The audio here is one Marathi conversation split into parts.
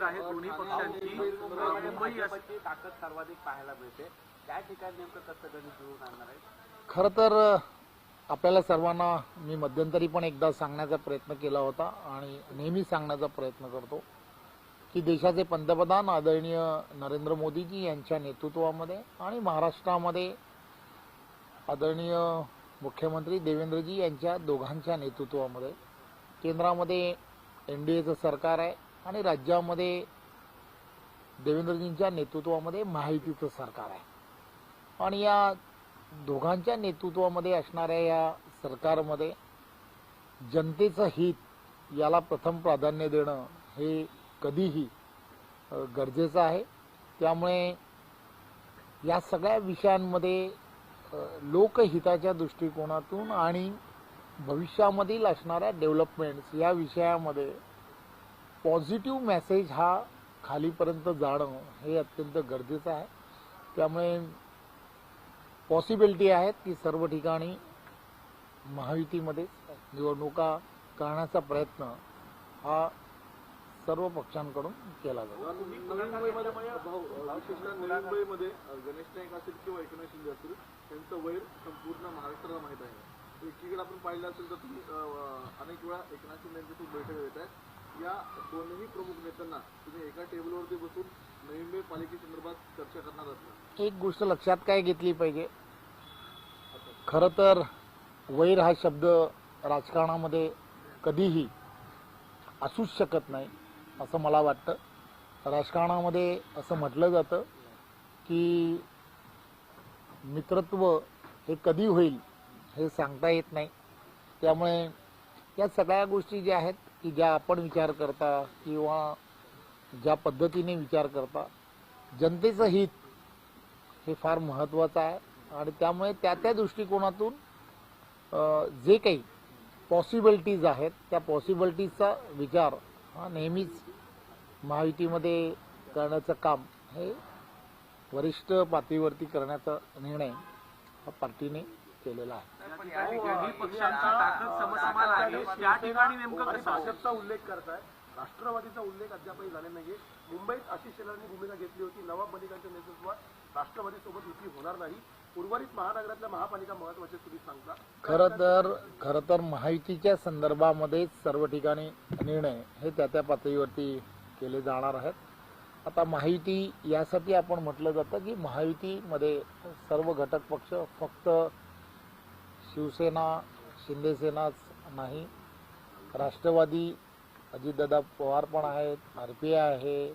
ताकद आहे दोन्ही पक्षांची. मुंबई ताकद सर्वाधिक पाहायला मिळते. त्या ठिकाणी नेमकं कसं गणित जुळून आणणार आहे? खरं तर आपल्याला सर्वांना मी मध्यंतरी पण एकदा सांगण्याचा प्रयत्न केला होता आणि नेहमी सांगण्याचा प्रयत्न करतो की देशाचे पंतप्रधान आदरणीय नरेंद्र मोदीजी यांच्या नेतृत्वामध्ये आणि महाराष्ट्रामध्ये आदरणीय मुख्यमंत्री देवेंद्रजी यांच्या दोघांच्या नेतृत्वामध्ये केंद्रामध्ये एन डी एचं सरकार आहे. आणि राज्यामध्ये देवेंद्रजींच्या नेतृत्वामध्ये महायुतीचं सरकार आहे. आणि या दोघांच्या नेतृत्वामध्ये असणाऱ्या या सरकारमध्ये जनतेचं हित याला प्रथम प्राधान्य देणं हे कधीही गरजेचं आहे. त्यामुळे या सगळ्या विषयांमध्ये लोकहिताच्या दृष्टिकोनातून आणि भविष्यामधील असणाऱ्या डेव्हलपमेंट्स या विषयामध्ये पॉझिटिव्ह मेसेज हा खालीपर्यंत जाणं हे अत्यंत गरजेचं आहे. त्यामुळे पॉसिबिलिटी आहेत की सर्व ठिकाणी महायुतीमध्ये निवडणुका करण्याचा प्रयत्न हा सर्व पक्षांकडून केला जातो. मुंबईमध्ये गणेश नाईक असतील किंवा एकनाथ शिंदे असतील त्यांचं वैर संपूर्ण महाराष्ट्राला माहीत आहे. एकीकडे आपण पाहिलं असेल तर तुम्ही अनेक वेळा एकनाथ शिंदे यांच्यासोबत बैठक देत आहे या दोनही प्रमुख नेत्यांना तुम्ही एका टेबलवरती बसून नवी मुंबई पालिकेसंदर्भात चर्चा करणार असता एक गोष्ट लक्षात काय घेतली पाहिजे? खरं तर वैर हा शब्द राजकारणामध्ये कधीही असूच शकत नाही असं मला वाटतं. राजकारणामध्ये असं म्हटलं जातं की मित्रत्व हे कधी होईल हे सांगता येत नाही. त्यामुळे या सगळ्या गोष्टी ज्या आहेत की ज्या आपण विचार करता किंवा ज्या पद्धतीने विचार करता जनतेचं हित हे फार महत्त्वाचं आहे. आणि त्यामुळे त्या त्या दृष्टिकोनातून जे काही पॉसिबिलिटीज आहेत त्या पॉसिबिलिटीजचा विचार हा नेहमीच महायुतीमध्ये करण्याचं काम हे वरिष्ठ पातळीवरती करण्याचा निर्णय हा पार्टीने केलेला आहे. समसमान आहे. भाजपचा उल्लेख करताय. राष्ट्रवादीचा उल्लेख अद्यापही झाले नाहीये. मुंबईत आशिष शेलारनी भूमिका घेतली होती. नवाब मलिकांच्या नेतृत्वात राष्ट्रवादी सोबत युती होणार नाही. उर्वरित महानगरातल्या महापालिका महत्त्वाच्या तुम्ही सांगता. खरं तर खरं तर महायुतीच्या संदर्भामध्ये सर्व ठिकाणी निर्णय हे त्या त्या पातळीवरती केले जाणार आहेत. आता महायुती यासाठी आपण म्हटलं जातं की महायुतीमध्ये सर्व घटक पक्ष फक्त शिवसेना शिंदेसेनाच नाही. राष्ट्रवादी अजितदादा पवार पण आहेत आर पी आय आहे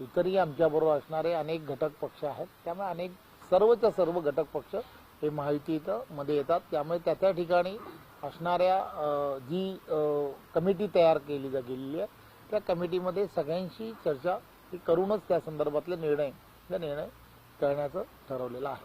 इतरही आमच्याबरोबर असणारे अनेक घटक पक्ष आहेत. त्यामुळे अनेक सर्वच्या सर्व घटक पक्ष हे माहिती इथं मध्ये येतात. त्यामुळे त्या त्या ठिकाणी असणाऱ्या जी कमिटी तयार केली जा गेलेली आहे त्या कमिटीमध्ये सगळ्यांशी चर्चा ही करूनच त्या संदर्भातले निर्णय निर्णय करण्याचं ठरवलेलं आहे.